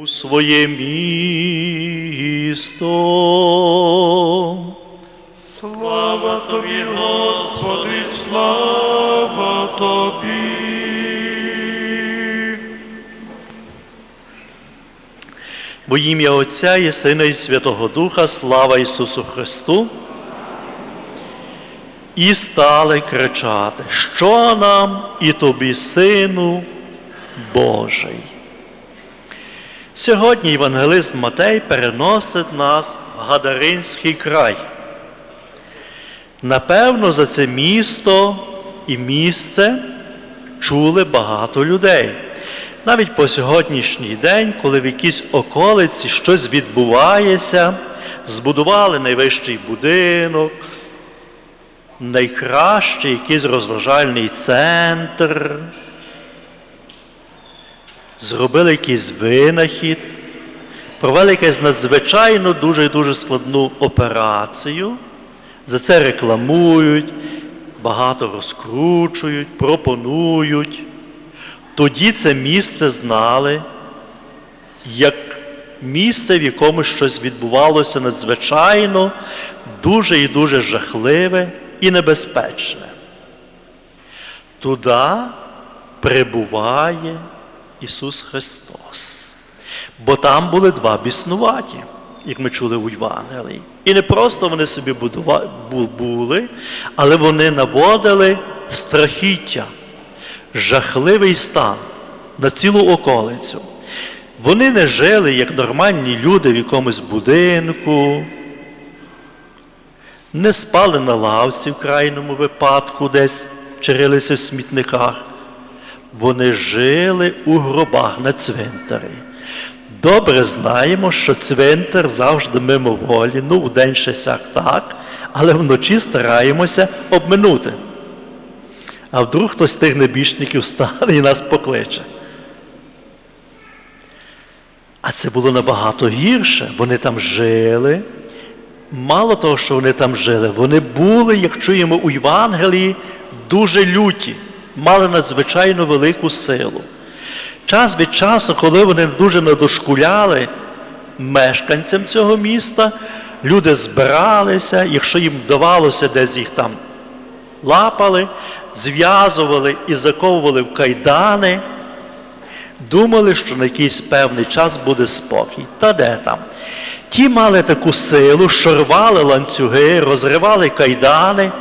у своє місто. Слава тобі, Господи, слава тобі. Во ім'я Отця і Сина і Святого Духа, слава Ісусу Христу. І стали кричати, що нам і тобі, Сину Божий. Сьогодні Євангелист Матей переносить нас в Гадаринський край. Напевно, за це місто і місце чули багато людей. Навіть по сьогоднішній день, коли в якійсь околиці щось відбувається, збудували найвищий будинок, найкращий якийсь розважальний центр, зробили якийсь винахід, провели якусь надзвичайно дуже дуже складну операцію, за це рекламують, багато розкручують, пропонують. Тоді це місце знали як місце, в якому щось відбувалося надзвичайно, дуже і дуже жахливе і небезпечне. Туди прибуває Ісус Христос. Бо там були два біснуваті, як ми чули у Євангелії. І не просто вони собі були, але вони наводили страхіття жахливий стан на цілу околицю. Вони не жили як нормальні люди в якомусь будинку, не спали на лавці в крайньому випадку, десь чарилися в смітниках. Вони жили у гробах на цвинтарі. Добре знаємо, що цвинтар завжди мимоволі, ну, в день ще сяк так, але вночі стараємося обминути а вдруг хтось з тих небіжників стане і нас покличе. А це було набагато гірше. Вони там жили. Мало того, що вони там жили, вони були, як чуємо у Євангелії, дуже люті, мали надзвичайно велику силу. Час від часу, коли вони дуже надошкуляли мешканцям цього міста, люди збиралися, якщо їм вдавалося десь їх там лапали, зв'язували і заковували в кайдани, думали, що на якийсь певний час буде спокій. Та де там? Ті мали таку силу, що рвали ланцюги, розривали кайдани,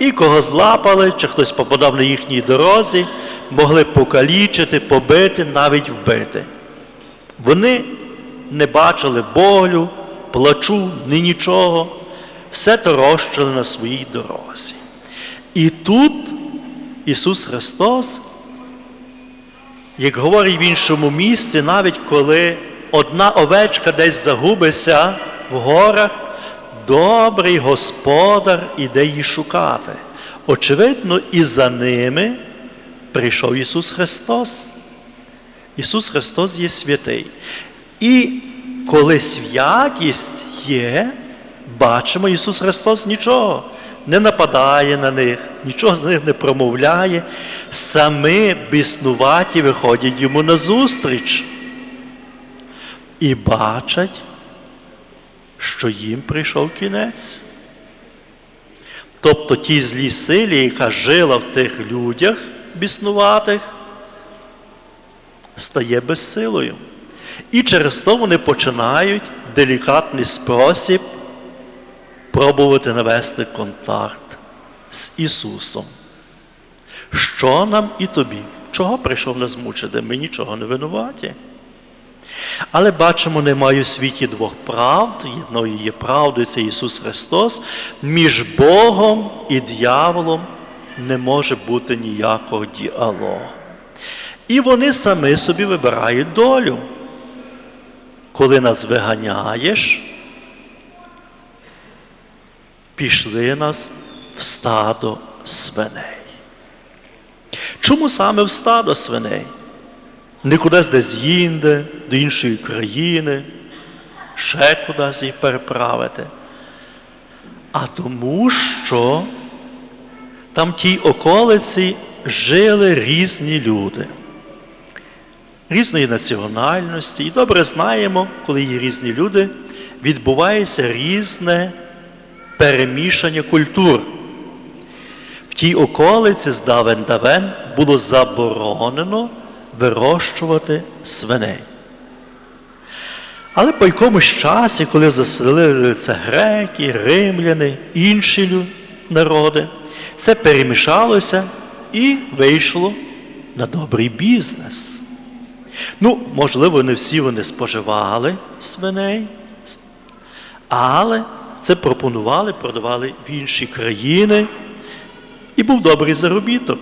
і кого злапали, чи хтось попадав на їхній дорозі, могли покалічити, побити, навіть вбити. Вони не бачили болю, плачу, ні нічого, все торощили на своїй дорозі. І тут Ісус Христос, як говорить в іншому місці, навіть коли одна овечка десь загубиться в горах, добрий Господар іде її шукати. Очевидно, і за ними прийшов Ісус Христос. Ісус Христос є святий. І коли святість є, бачимо, Ісус Христос нічого не нападає на них, нічого з них не промовляє, самі біснуваті виходять йому назустріч і бачать, що їм прийшов кінець. Тобто ті злі силі, яка жила в тих людях біснуватих, стає безсилою. І через то вони починають делікатний спосіб пробувати навести контакт з Ісусом. Що нам і тобі? Чого прийшов нас мучити? Ми нічого не винуваті. Але бачимо, немає у світі двох правд, єдною є правдою, це Ісус Христос. Між Богом і дьяволом не може бути ніякого діалогу. І вони самі собі вибирають долю. Коли нас виганяєш, пішли нас в стадо свиней. Чому саме в стадо свиней? Не кудись десь їнде, до іншої країни, ще кудись їх переправити. А тому, що там в тій околиці жили різні люди. різної національності. І добре знаємо, коли є різні люди, відбувається різне перемішання культур. В тій околиці з давен давен було заборонено вирощувати свиней. Але по якомусь часі, коли заселилися греки, римляни, інші народи, це перемішалося і вийшло на добрий бізнес. Ну, можливо, не всі вони споживали свиней, але це пропонували, продавали в інші країни, і був добрий заробіток.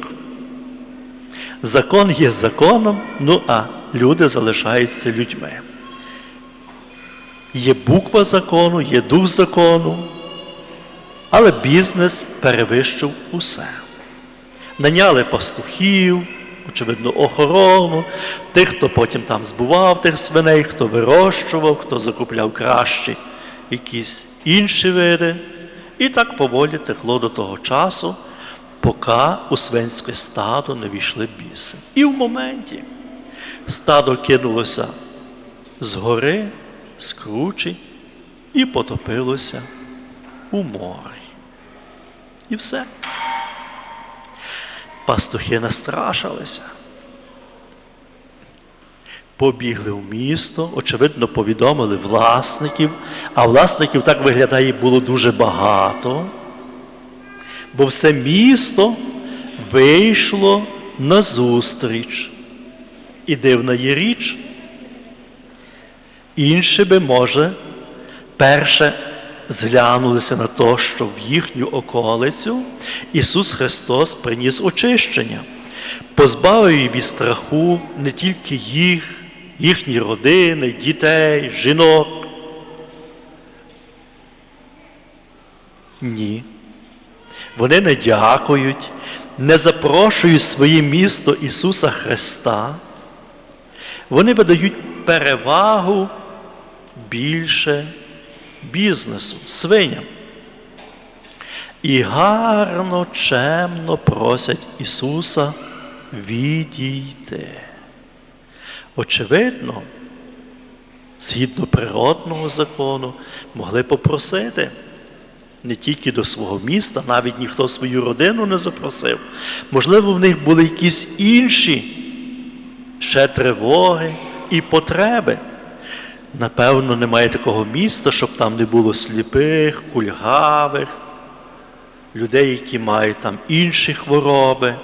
Закон є законом, ну а люди залишаються людьми. Є буква закону, є дух закону, але бізнес перевищив усе. Наняли пастухів, очевидно, охорону, тих, хто потім там збував тих свиней, хто вирощував, хто закупляв кращі якісь інші види. І так поволі текло до того часу, поки у свинське стадо не війшли біси. І в моменті стадо кинулося з гори, з кручі і потопилося у морі. І все. Пастухи настрашилися. Побігли в місто, очевидно, повідомили власників, а власників так виглядає було дуже багато, бо все місто вийшло на зустріч. І дивна є річ. Інші би, може, перше зглянулися на те, що в їхню околицю Ісус Христос приніс очищення, позбавив від страху не тільки їх, їхні родини, дітей, жінок. Ні. Вони не дякують, не запрошують своє місто Ісуса Христа. Вони видають перевагу більше бізнесу, свиням. І гарно, чемно просять Ісуса відійти. Очевидно, згідно природного закону, могли попросити не тільки до свого міста, навіть ніхто свою родину не запросив. Можливо, в них були якісь інші ще тривоги і потреби. Напевно, немає такого міста, щоб там не було сліпих, кульгавих, людей, які мають там інші хвороби.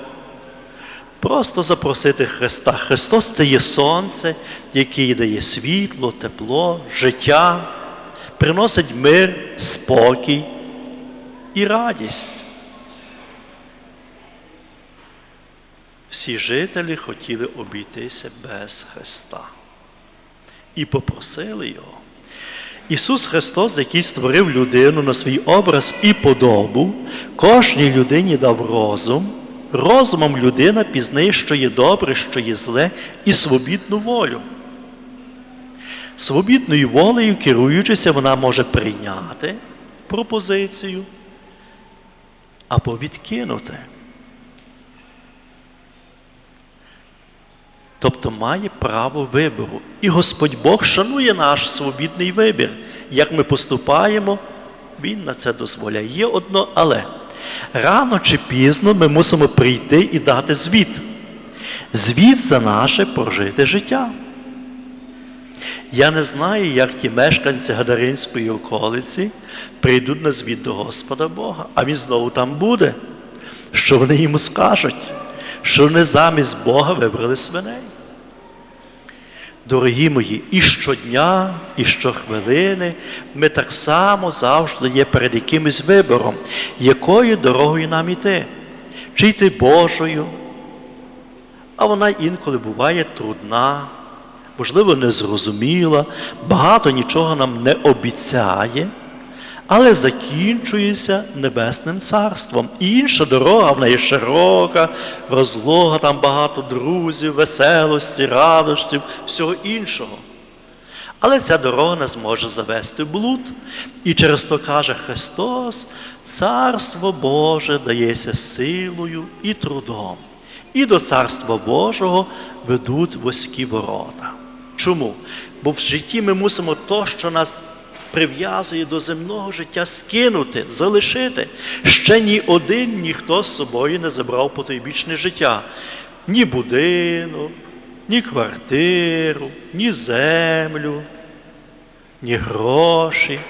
Просто запросити Христа. Христос це є сонце, яке дає світло, тепло, життя, приносить мир, спокій і радість. Всі жителі хотіли обійтися без Христа і попросили Його. Ісус Христос, який створив людину на свій образ і подобу, кожній людині дав розум. Розумом людина пізнає, що є добре, що є зле, і свобідну волю. Свобідною волею, керуючися, вона може прийняти пропозицію або відкинути. Тобто має право вибору. І Господь Бог шанує наш свобідний вибір. Як ми поступаємо, Він на це дозволяє. Є одно але. Рано чи пізно ми мусимо прийти і дати звіт. Звіт за наше прожите життя. Я не знаю, як ті мешканці Гадаринської околиці прийдуть на звіт до Господа Бога, а він знову там буде. Що вони йому скажуть? Що вони замість Бога вибрали свиней. Дорогі мої, і щодня, і щохвилини ми так само завжди є перед якимось вибором, якою дорогою нам іти, чи йти Божою, а вона інколи буває трудна, можливо, незрозуміла, багато нічого нам не обіцяє, але закінчується Небесним Царством. Інша дорога в неї широка, розлога, там багато друзів, веселості, радощів, всього іншого. Але ця дорога нас може завести блуд. І через то каже Христос, Царство Боже дається силою і трудом. і до Царства Божого ведуть вузькі ворота. Чому? Бо в житті ми мусимо то, що нас прив'язує до земного життя, скинути, залишити. Ще ні один ніхто з собою не забрав потойбічне життя. Ні будинок, ні квартиру, ні землю, ні гроші,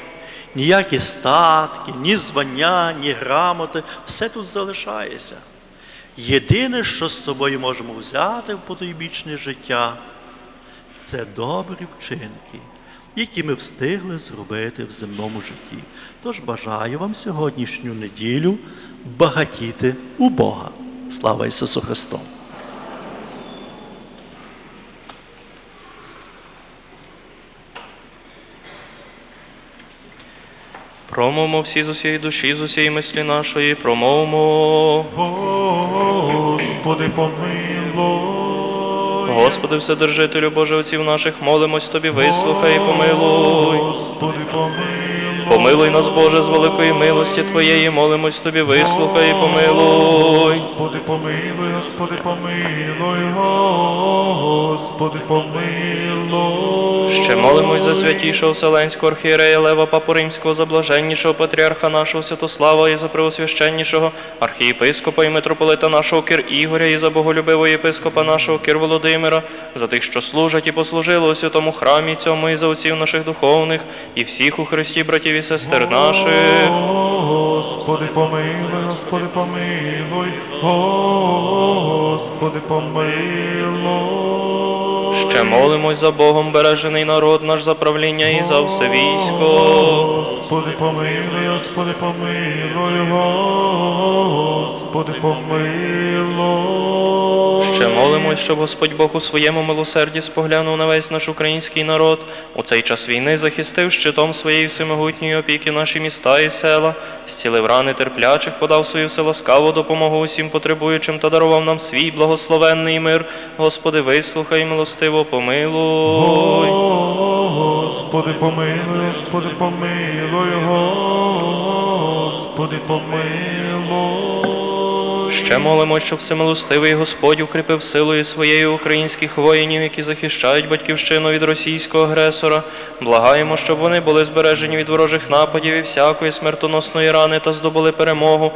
ніякі статки, ні звання, ні грамоти, все тут залишається. Єдине, що з собою можемо взяти в потойбічне життя, це добрі вчинки, які ми встигли зробити в земному житті. Тож бажаю вам сьогоднішню неділю багатіти у Бога. Слава Ісусу Христу! Промовмо всі з усієї душі, з усієї мислі нашої, промовмо. Господи, помилуй. Господи, Вседержителю Боже отців наших, молимось Тобі, вислухай і помилуй. Господи, помилуй. Помилуй нас, Боже, з великої милості Твоєї, молимось Тобі, вислухай і помилуй. Господи, помилуй, Господи, помилуй, Господи, помилуй. Ще молимось за святішого Вселенського архієрея Лева Папу Римського, за блаженнішого патріарха нашого Святослава і за преосвященнішого архієпископа і митрополита нашого Кир Ігоря і за боголюбивого єпископа нашого Кир Володимира, за тих, що служать і послужили у святому храмі цьому і за отців наших духовних, і всіх у Христі братів і сестер наших. Господи, помилуй, Господи, помилуй, Господи, помилуй. Ще молимось за Богом бережений народ наш за правління і за все військо. Господи, помилуй, Господи, помилуй, Господи, помилуй. Ще молимось, щоб Господь Бог у своєму милосерді споглянув на весь наш український народ, у цей час війни захистив щитом своєї всемогутньої опіки наші міста і села, зцілив рани терплячих, подав свою ласкаву допомогу усім потребуючим та дарував нам свій благословенний мир. Господи, вислухай, милостиво помилуй. Господи, помилуй, Господи, помилуй, Господи, помилуй. Ще молимо, щоб всемилостивий Господь укріпив силою своєю українських воїнів, які захищають батьківщину від російського агресора. Благаємо, щоб вони були збережені від ворожих нападів і всякої смертоносної рани та здобули перемогу.